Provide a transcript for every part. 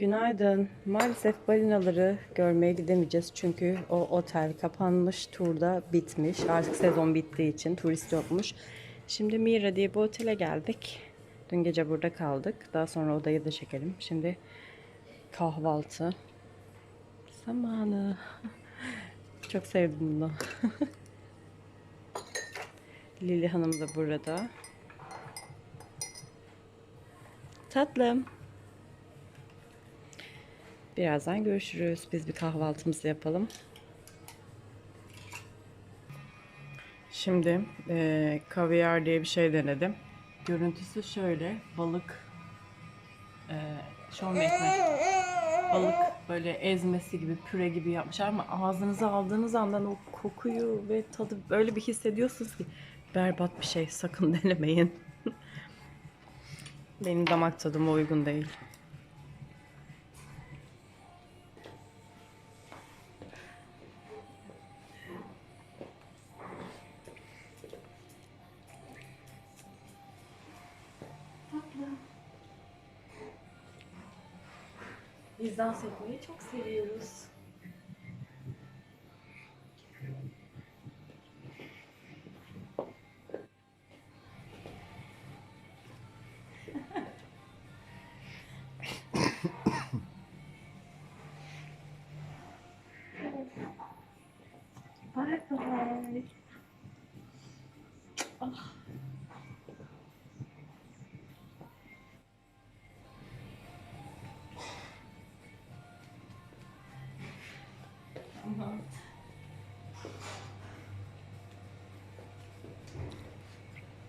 Günaydın. Maalesef balinaları görmeye gidemeyeceğiz çünkü o otel kapanmış, turda bitmiş. Artık sezon bittiği için turist yokmuş. Şimdi Mira diye bir otele geldik. Dün gece burada kaldık. Daha sonra odayı da çekelim. Şimdi kahvaltı zamanı. Çok sevdim bunu. Lili Hanım da burada. Tatlım. Birazdan görüşürüz. Biz bir kahvaltımızı yapalım. Şimdi eee kaviar diye bir şey denedim. Görüntüsü şöyle. Balık şom ekmek. Balık böyle ezmesi gibi, püre gibi yapmışlar ama ağzınıza aldığınız andan o kokuyu ve tadı böyle bir hissediyorsunuz ki berbat bir şey. Sakın denemeyin. Benim damak tadıma uygun değil. Biz dans etmeyi çok seviyoruz.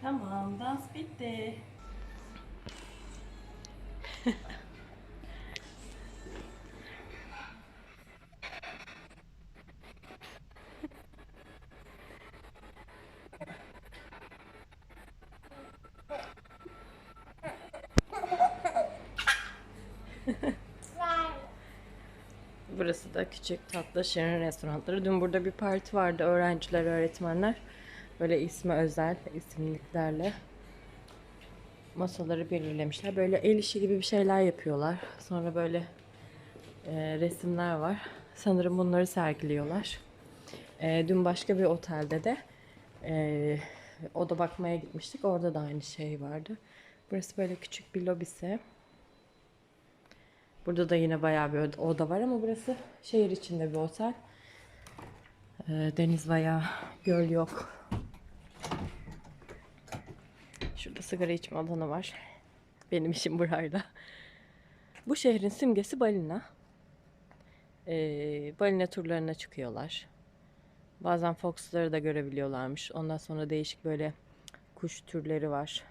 Tamam, dans bitti. Burası da küçük tatlı şirin restoranları. Dün burada bir parti vardı. Öğrenciler, öğretmenler böyle ismi özel isimliklerle masaları belirlemişler. Böyle el işi gibi bir şeyler yapıyorlar. Sonra böyle e, resimler var. Sanırım bunları sergiliyorlar. E, dün başka bir otelde de e, oda bakmaya gitmiştik. Orada da aynı şey vardı. Burası böyle küçük bir lobisi. Burada da yine bayağı bir oda var ama burası şehir içinde bir otel. Ee, deniz veya göl yok. Şurada sigara içme alanı var. Benim işim burada. Bu şehrin simgesi balina. Ee, balina turlarına çıkıyorlar. Bazen foxları da görebiliyorlarmış. Ondan sonra değişik böyle kuş türleri var.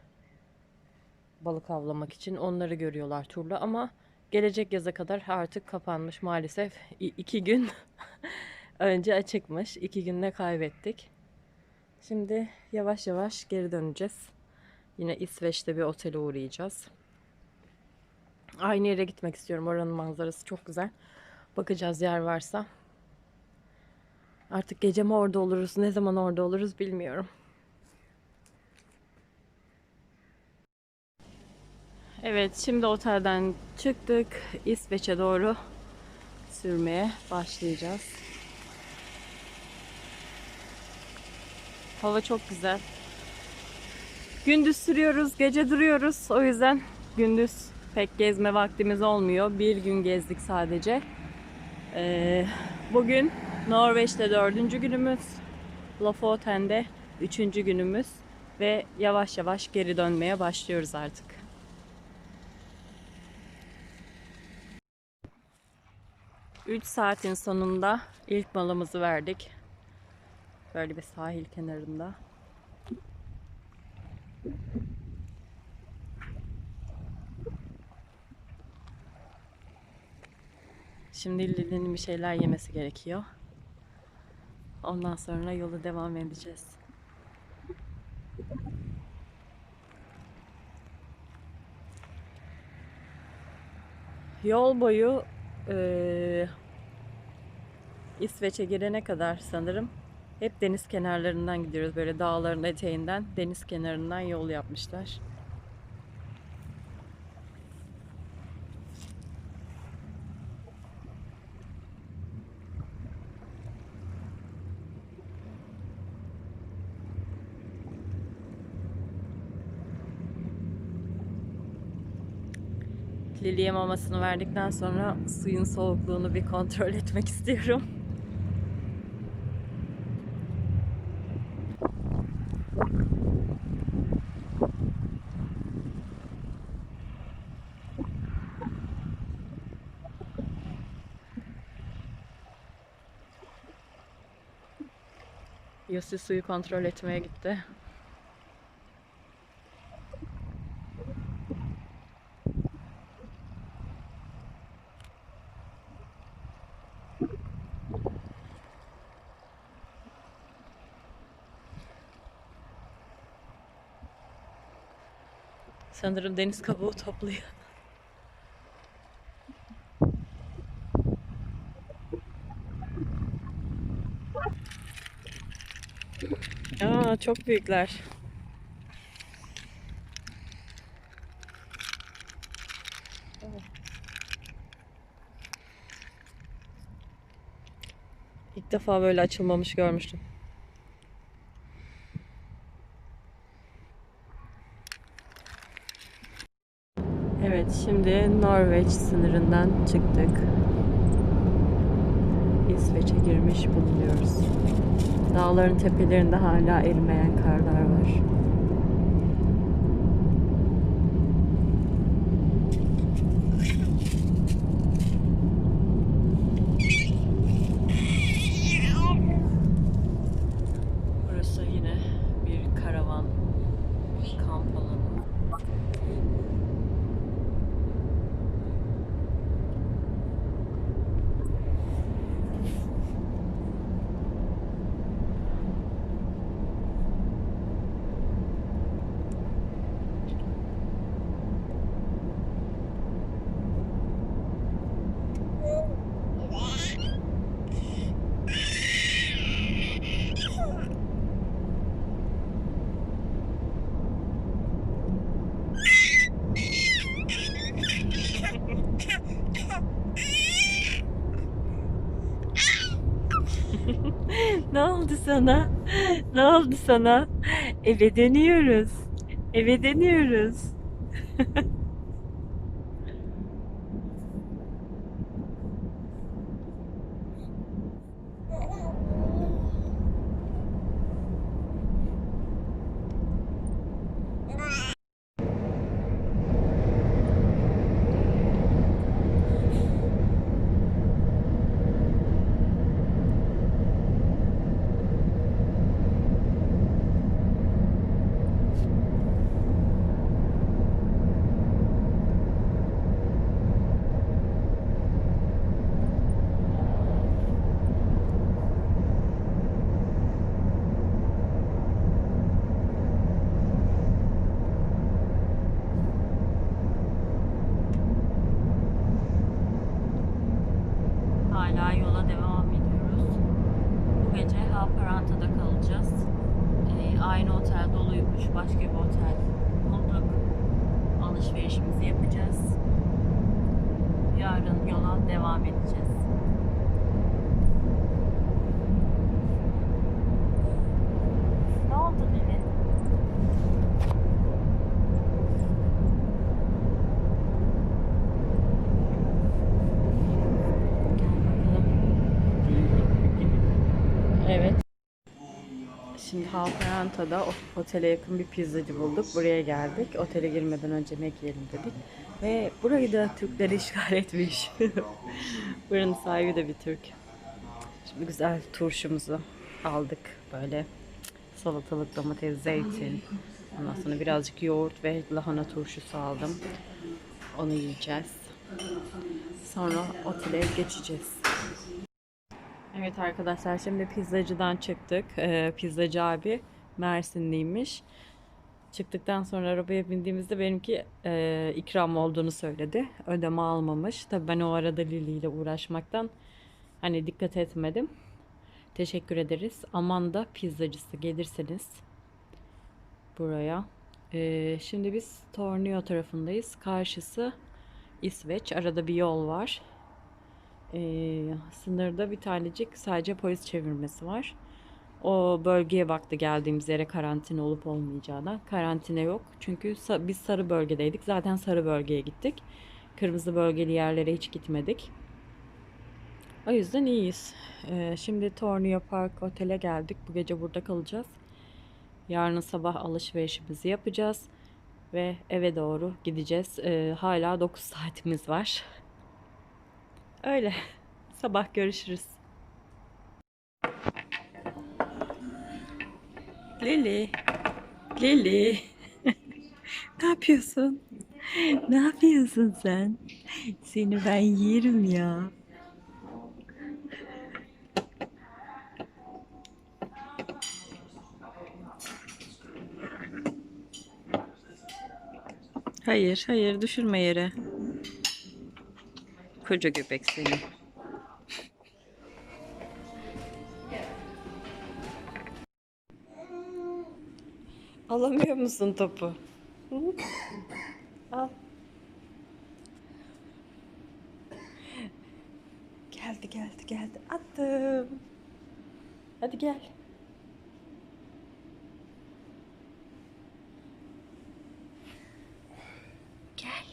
Balık avlamak için onları görüyorlar turla ama gelecek yaza kadar artık kapanmış maalesef. İ- iki gün önce açıkmış. İki günde kaybettik. Şimdi yavaş yavaş geri döneceğiz. Yine İsveç'te bir otele uğrayacağız. Aynı yere gitmek istiyorum. Oranın manzarası çok güzel. Bakacağız yer varsa. Artık gece mi orada oluruz, ne zaman orada oluruz bilmiyorum. Evet, şimdi otelden çıktık. İsveç'e doğru sürmeye başlayacağız. Hava çok güzel. Gündüz sürüyoruz, gece duruyoruz. O yüzden gündüz pek gezme vaktimiz olmuyor. Bir gün gezdik sadece. Ee, bugün Norveç'te dördüncü günümüz. Lofoten'de üçüncü günümüz. Ve yavaş yavaş geri dönmeye başlıyoruz artık. Üç saatin sonunda ilk malımızı verdik. Böyle bir sahil kenarında. Şimdi Lili'nin bir şeyler yemesi gerekiyor. Ondan sonra yolu devam edeceğiz. Yol boyu eee, İsveç'e girene kadar sanırım hep deniz kenarlarından gidiyoruz. Böyle dağların eteğinden deniz kenarından yol yapmışlar. Lili'ye mamasını verdikten sonra suyun soğukluğunu bir kontrol etmek istiyorum. Yossi suyu kontrol etmeye gitti. Sanırım deniz kabuğu topluyor. Aa, çok büyükler. İlk defa böyle açılmamış görmüştüm. Evet, şimdi Norveç sınırından çıktık. İsveç'e girmiş bulunuyoruz. Dağların tepelerinde hala erimeyen karlar var. Burası yine bir karavan kamp alanı. Ne oldu sana? Ne oldu sana? Eve dönüyoruz. Eve dönüyoruz. Hala yola devam ediyoruz. Bu gece Haparanta'da kalacağız. Ee, aynı otel doluymuş. Başka bir otel bulduk. Alışverişimizi yapacağız. Yarın yola devam edeceğiz. Ne oldu Lili? Evet. O- otele yakın bir pizzacı bulduk. Buraya geldik. Otele girmeden önce yemek yiyelim dedik. Ve burayı da Türkler işgal etmiş. Buranın sahibi de bir Türk. Şimdi güzel turşumuzu aldık. Böyle salatalık, domates, zeytin. Ondan sonra birazcık yoğurt ve lahana turşusu aldım. Onu yiyeceğiz. Sonra otele geçeceğiz. Evet arkadaşlar şimdi pizzacıdan çıktık. Ee, pizzacı abi Mersinliymiş. Çıktıktan sonra arabaya bindiğimizde benimki e, ikram olduğunu söyledi. Ödeme almamış. Tabii ben o arada Lili ile uğraşmaktan hani dikkat etmedim. Teşekkür ederiz. Amanda pizzacısı gelirseniz buraya. Ee, şimdi biz Tornio tarafındayız. Karşısı İsveç. Arada bir yol var. Ee, sınırda bir tanecik sadece polis çevirmesi var. O bölgeye baktı geldiğimiz yere karantina olup olmayacağına. Karantina yok. Çünkü sa- biz sarı bölgedeydik. Zaten sarı bölgeye gittik. Kırmızı bölgeli yerlere hiç gitmedik. O yüzden iyiyiz. Ee, şimdi Tornio Park Otel'e geldik. Bu gece burada kalacağız. Yarın sabah alışverişimizi yapacağız. Ve eve doğru gideceğiz. Ee, hala 9 saatimiz var. Öyle. Sabah görüşürüz. Lili. Lili. ne yapıyorsun? Ne yapıyorsun sen? Seni ben yerim ya. Hayır, hayır düşürme yere. Koca köpek seni. Alamıyor musun topu? Al. Geldi geldi geldi. Attım. Hadi gel. Gel.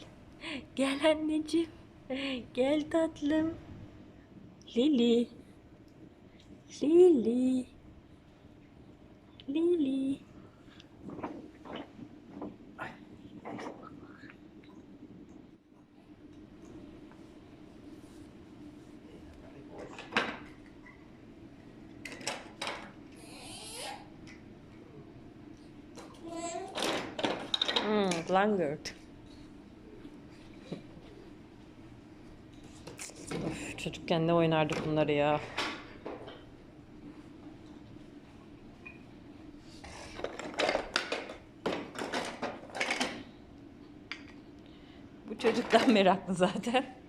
Gel anneciğim. Gel tatlım. Lili. Lili. Lili. Hmm, langırt. Çocukken ne oynardık bunları ya. Bu çocuktan meraklı zaten.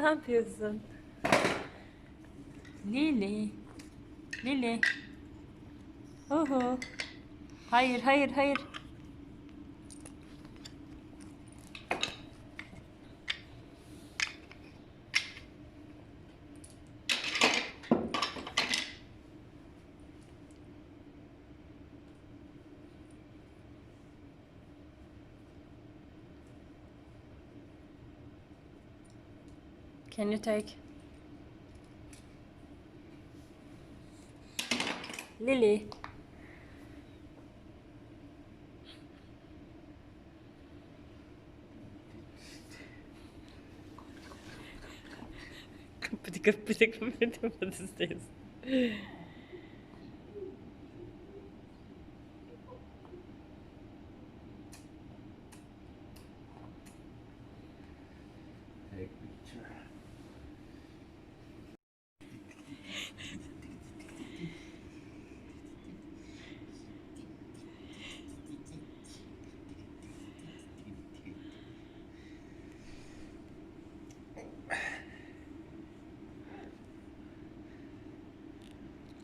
Ne yapıyorsun? Lili. Lili. Oho. Hayır, hayır, hayır. Can you take? Lily. Kapıdı kapıdı kapıdı patates. Take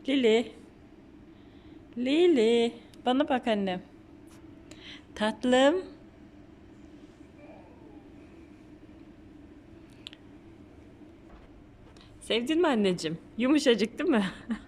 Lili. Lili. Bana bak annem. Tatlım. Sevdin mi anneciğim? Yumuşacık değil mi?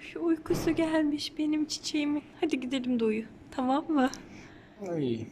Şu uykusu gelmiş benim çiçeğimin. Hadi gidelim de uyu. Tamam mı? Ay.